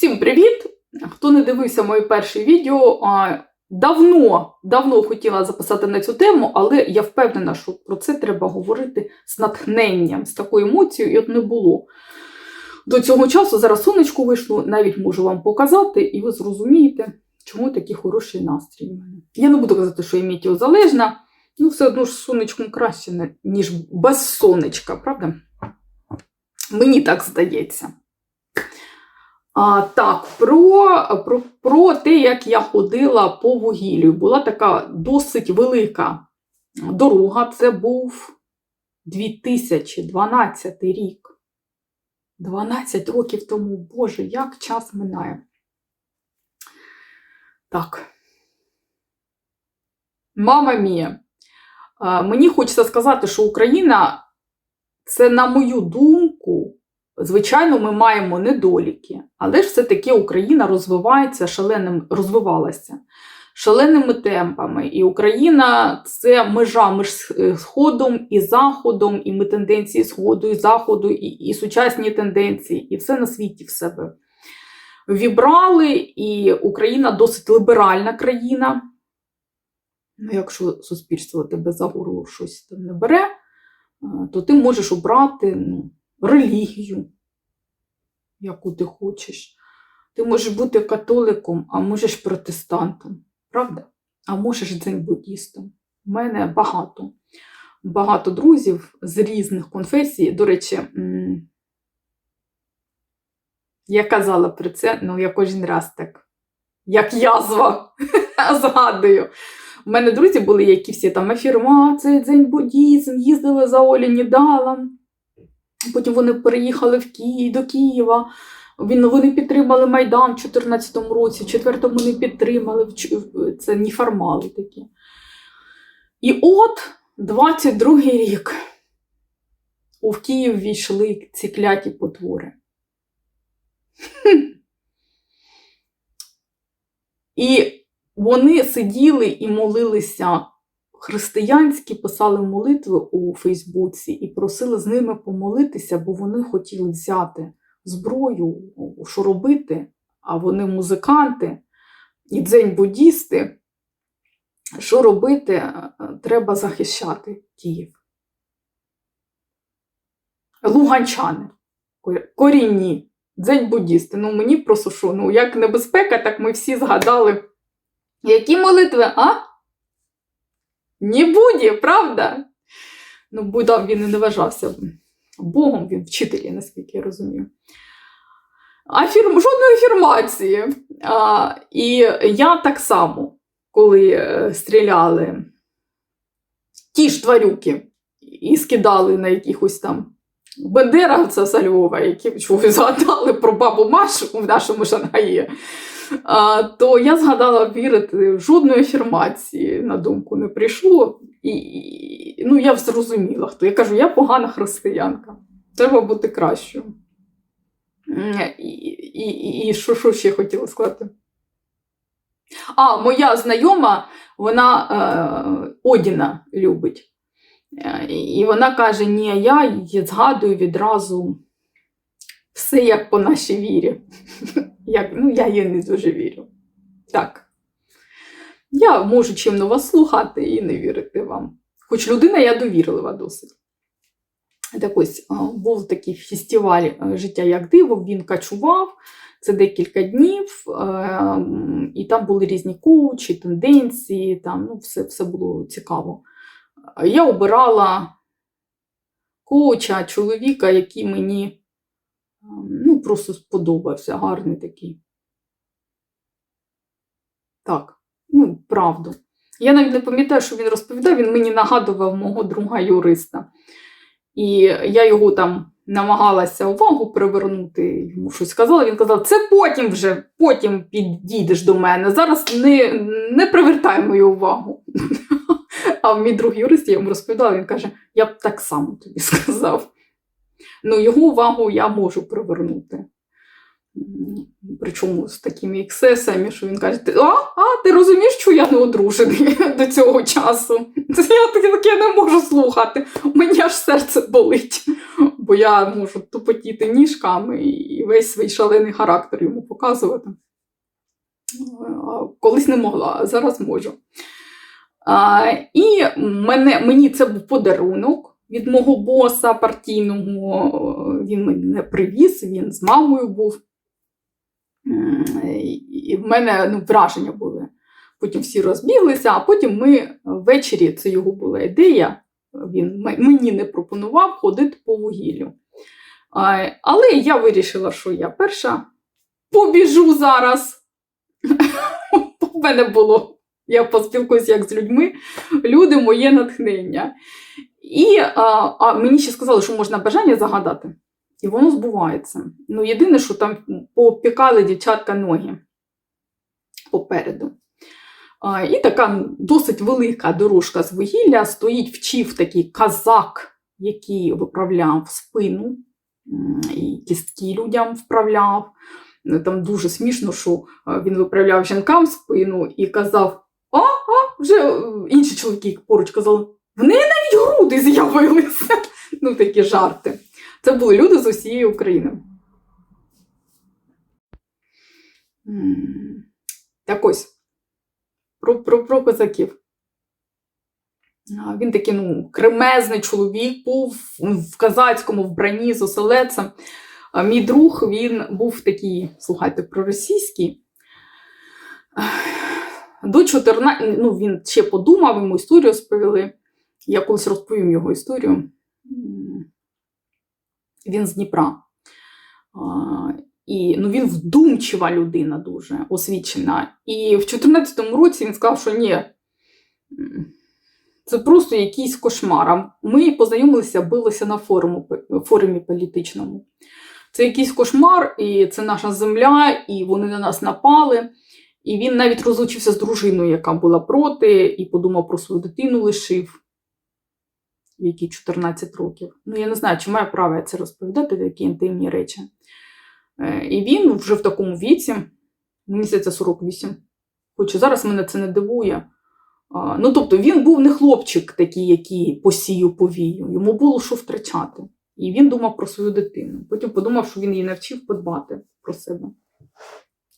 Всім привіт! Хто не дивився моє перше відео, давно, давно хотіла записати на цю тему, але я впевнена, що про це треба говорити з натхненням, з такою емоцією, і от не було. До цього часу зараз сонечко вийшло, навіть можу вам показати, і ви зрозумієте, чому такий хороший настрій. Я не буду казати, що я метеозалежна, ну все одно ж сонечком краще, ніж без сонечка, правда? Мені так здається. А, так, про, про, про те, як я ходила по вугіллю. Була така досить велика дорога. Це був 2012 рік. 12 років тому, Боже, як час минає. Так. Мама мія. Мені хочеться сказати, що Україна це, на мою думку, Звичайно, ми маємо недоліки, але ж все-таки Україна розвивається шаленим, розвивалася шаленими темпами. І Україна це межа між Сходом і Заходом, і ми тенденції Сходу і Заходу, і, і сучасні тенденції, і все на світі в себе вібрали, і Україна досить ліберальна країна. Ну, якщо суспільство тебе за горло щось там не бере, е, то ти можеш обрати ну, релігію, яку ти хочеш. Ти можеш бути католиком, а можеш протестантом, правда? А можеш дзен-буддістом. У мене багато. Багато друзів з різних конфесій. До речі, я казала про це, ну я кожен раз так, як язва, згадую. У мене друзі були, які всі там афірмації, дзень-буддізм, їздили за Олі Нідалом. Потім вони переїхали в Ки... до Києва. Він, вони підтримали Майдан в 2014 році, в 4-му не підтримали, це неформали такі. І от 22-й рік у Київ війшли ці кляті потвори. І вони сиділи і молилися християнські писали молитви у Фейсбуці і просили з ними помолитися, бо вони хотіли взяти зброю, що робити, а вони музиканти і дзень-буддісти. Що робити? Е, Треба захищати Київ. Луганчани, корінні, дзень-буддісти. Ну, мені просто що, ну, як небезпека, так ми всі згадали. Які молитви, а? Не буде, правда? Ну, Будда він і не вважався Богом, він вчителі, наскільки я розумію. Афірм... Жодної афірмації. А, і я так само, коли е, стріляли ті ж тварюки і скидали на якихось там з Львова, які чого згадали про бабу Машу в нашому Шангаї то я згадала вірити жодної афірмації на думку не прийшло. І, ну, я зрозуміла, хто. Я кажу, я погана християнка. Треба бути кращою. І, і, і, що, що ще хотіла сказати? А, моя знайома, вона е, Одіна любить. Е, І вона каже: ні, я згадую відразу все як по нашій вірі. Як, ну, я їй не дуже вірю. Так. Я можу чимно вас слухати і не вірити вам. Хоч людина я довірлива досить. Так ось був такий фестиваль е, життя як диво, він качував. Це декілька днів, е, і там були різні коучі, тенденції, там, ну, все, все було цікаво. Я обирала коуча, чоловіка, який мені ну, просто сподобався, гарний такий. Так, ну, правду. Я навіть не пам'ятаю, що він розповідав, він мені нагадував мого друга юриста. І я його там намагалася увагу привернути, йому щось сказала. Він казав, це потім вже, потім підійдеш до мене. Зараз не, не привертай мою увагу. А мій друг юрист, я йому розповідала, він каже, я б так само тобі сказав. Ну, його увагу я можу привернути. Причому з такими ексесами, що він каже: «Ти- а, а ти розумієш, що я не одружений до цього часу? Це я не можу слухати. Мені аж серце болить. бо я можу тупотіти ніжками і весь свій шалений характер йому показувати. Колись не могла, а зараз можу. А, і мене, мені це був подарунок від мого боса партійного. Він мене привіз, він з мамою був. І в мене ну, враження були. Потім всі розбіглися, а потім ми ввечері, це його була ідея, він мені не пропонував ходити по вугіллю. Але я вирішила, що я перша побіжу зараз. У мене було, я поспілкуюся як з людьми, люди моє натхнення. І а, а мені ще сказали, що можна бажання загадати, і воно збувається. Ну, єдине, що там попікали дівчатка ноги попереду. А, і така досить велика дорожка з вугілля стоїть вчив такий казак, який виправляв спину і кістки людям вправляв. Там дуже смішно, що він виправляв жінкам спину і казав: а, а, вже е, інші чоловіки поруч казали, в неї навіть груди з'явилися. Ну, такі жарти. Це були люди з усієї України. Так ось, про, про, про козаків. Він такий ну, кремезний чоловік був в казацькому вбранні з оселедцем. Мій друг він був такий, слухайте, проросійський. До 14, ну, він ще подумав, йому історію розповіли. Я колись розповім його історію. Він з Дніпра. І ну, він вдумчива людина дуже освічена. І в 2014 році він сказав, що ні, це просто якийсь кошмар. Ми познайомилися, билися на форуму, форумі політичному. Це якийсь кошмар, і це наша земля, і вони на нас напали. І він навіть розлучився з дружиною, яка була проти, і подумав про свою дитину лишив, якій 14 років. Ну, я не знаю, чи маю право я це розповідати, такі інтимні речі. Е, І він вже в такому віці, мені здається, 48. Хоч зараз мене це не дивує. Ну, тобто, він був не хлопчик такий, який посію повію. Йому було що втрачати. І він думав про свою дитину. Потім подумав, що він її навчив подбати про себе.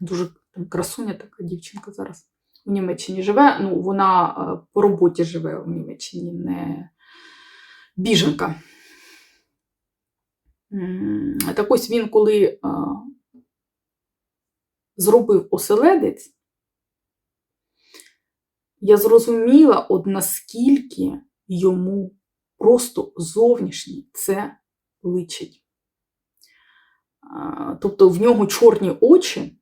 Дуже там, красуня така дівчинка зараз у Німеччині живе. Ну, вона е, по роботі живе у Німеччині, не біженка. Так ось він, коли е, зробив оселедець, я зрозуміла, от наскільки йому просто зовнішній це личить. Тобто в нього чорні очі,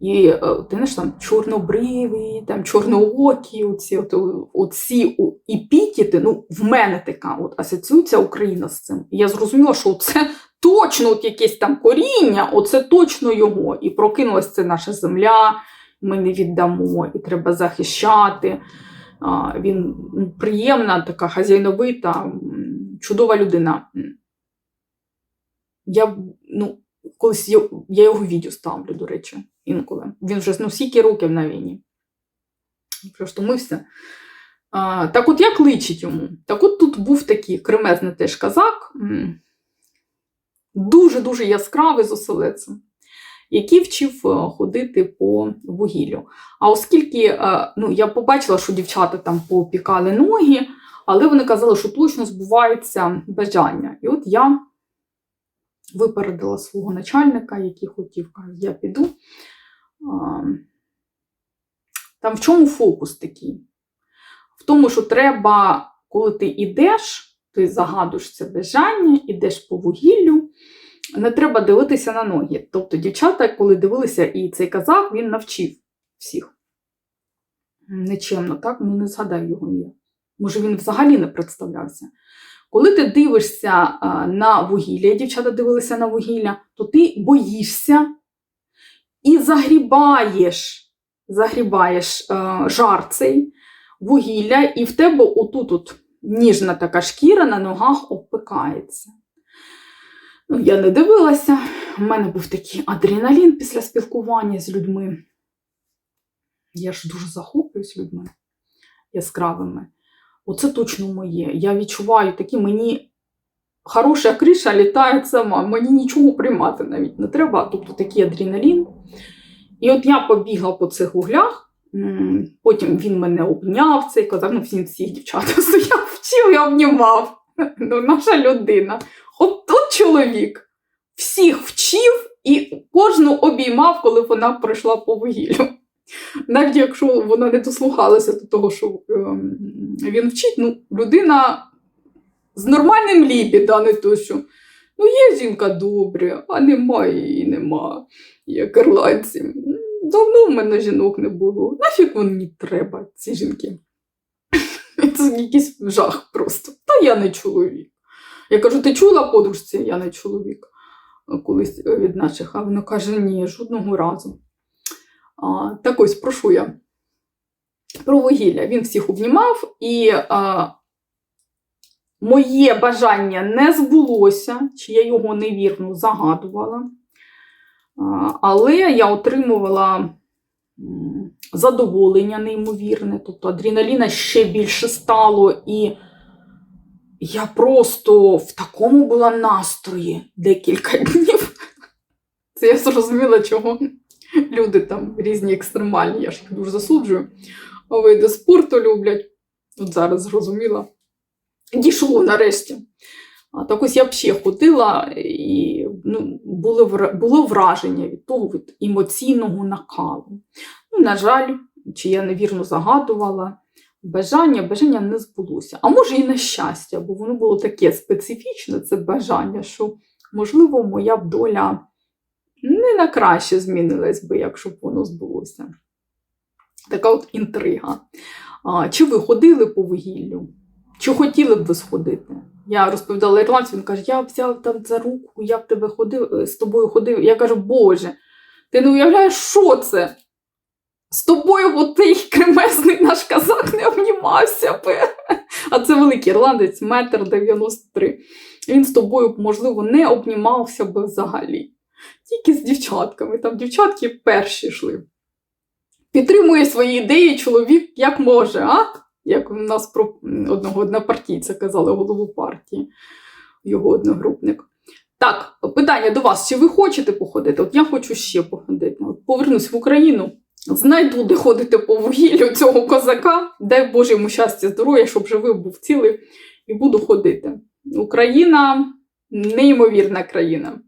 і е, ти знаєш, там чорнобриві, там чорноокі, оці, от, оці о- епітети, ну, в мене така от асоціюється Україна з цим. І я зрозуміла, що це точно от якесь там коріння, оце точно його. І прокинулась це наша земля, ми не віддамо, і треба захищати. А, Він приємна, така хазяйновита, чудова людина. Я, ну, колись я, я його відео ставлю, до речі, інколи. Він вже ну, скільки років на війні. А, так от як личить йому? Так от тут був такий кремезний теж казак, дуже-дуже яскравий з оселецем, який вчив е, ходити по вугіллю. А оскільки е, ну, я побачила, що дівчата там попікали ноги, але вони казали, що точно збувається бажання. І от я випередила свого начальника, який хотів, кажу, я піду. Там в чому фокус такий? В тому, що треба, коли ти йдеш, ти загадуєш це бажання, йдеш по вугіллю, не треба дивитися на ноги. Тобто, дівчата, коли дивилися, і цей казак, він навчив всіх. Нечемно, так? Ну, не згадаю його ім'я. Може, він взагалі не представлявся. Коли ти дивишся на вугілля, дівчата дивилися на вугілля, то ти боїшся і загрібаєш, загрібаєш жар цей вугілля, і в тебе отут от ніжна така шкіра на ногах обпикається. Ну, я не дивилася, у мене був такий адреналін після спілкування з людьми. Я ж дуже захоплююсь людьми яскравими. Оце точно моє. Я відчуваю такі мені хороша криша літає сама. Мені нічого приймати навіть не треба. Тобто такий адреналін. І от я побігла по цих углях, потім він мене обняв цей казав, ну всі всіх дівчат стояв, вчив і обнімав. Ну, наша людина. От тут чоловік всіх вчив і кожну обіймав, коли вона прийшла по вугіллю. Навіть якщо вона не дослухалася до того, що ем, він вчить, ну, людина з нормальним лібі, да, не то, що ну, є жінка добря, а немає і нема, як ірландці. Давно в мене жінок не було. Нафіг мені треба, ці жінки. Це якийсь жах просто. Та я не чоловік. Я кажу, ти чула подружці, я не чоловік колись е, від наших, а вона каже, ні, жодного разу. Так ось прошу я про вугілля. Він всіх обнімав, і а, моє бажання не збулося, чи я його невірно загадувала. А, але я отримувала задоволення неймовірне, тобто адреналіна ще більше стало, і я просто в такому була настрої декілька днів. Це я зрозуміла, чого люди там різні екстремальні, я ж їх дуже засуджую. Види спорту люблять. От зараз зрозуміла. Дійшло нарешті. Так ось я б ще ходила, і ну, було, було враження від того від емоційного накалу. Ну, на жаль, чи я невірно загадувала, бажання, бажання не збулося. А може і на щастя, бо воно було таке специфічне, це бажання, що, можливо, моя б доля не на краще змінилась би, якщо б воно збулося. Така от інтрига. Чи ви ходили по вугіллю? Чи хотіли б ви сходити? Я розповідала ірландцю, він каже, я взяв там за руку, я в тебе ходив, е, з тобою ходив. Я кажу, Боже, ти не уявляєш, що це? З тобою отий кремезний наш казак не обнімався би. А це великий ірландець, метр 93. Він з тобою, можливо, не обнімався би взагалі. Тільки з дівчатками. Там дівчатки перші йшли. Підтримує свої ідеї чоловік як може, а? Як у нас про одного однопартійця казали голову партії, його одногрупник. Так, питання до вас: чи ви хочете походити? От я хочу ще походити. От повернусь в Україну, знайду, де ходити по вугіллю цього козака, дай Боже йому щастя, здоров'я, щоб живий був цілий, і буду ходити. Україна неймовірна країна.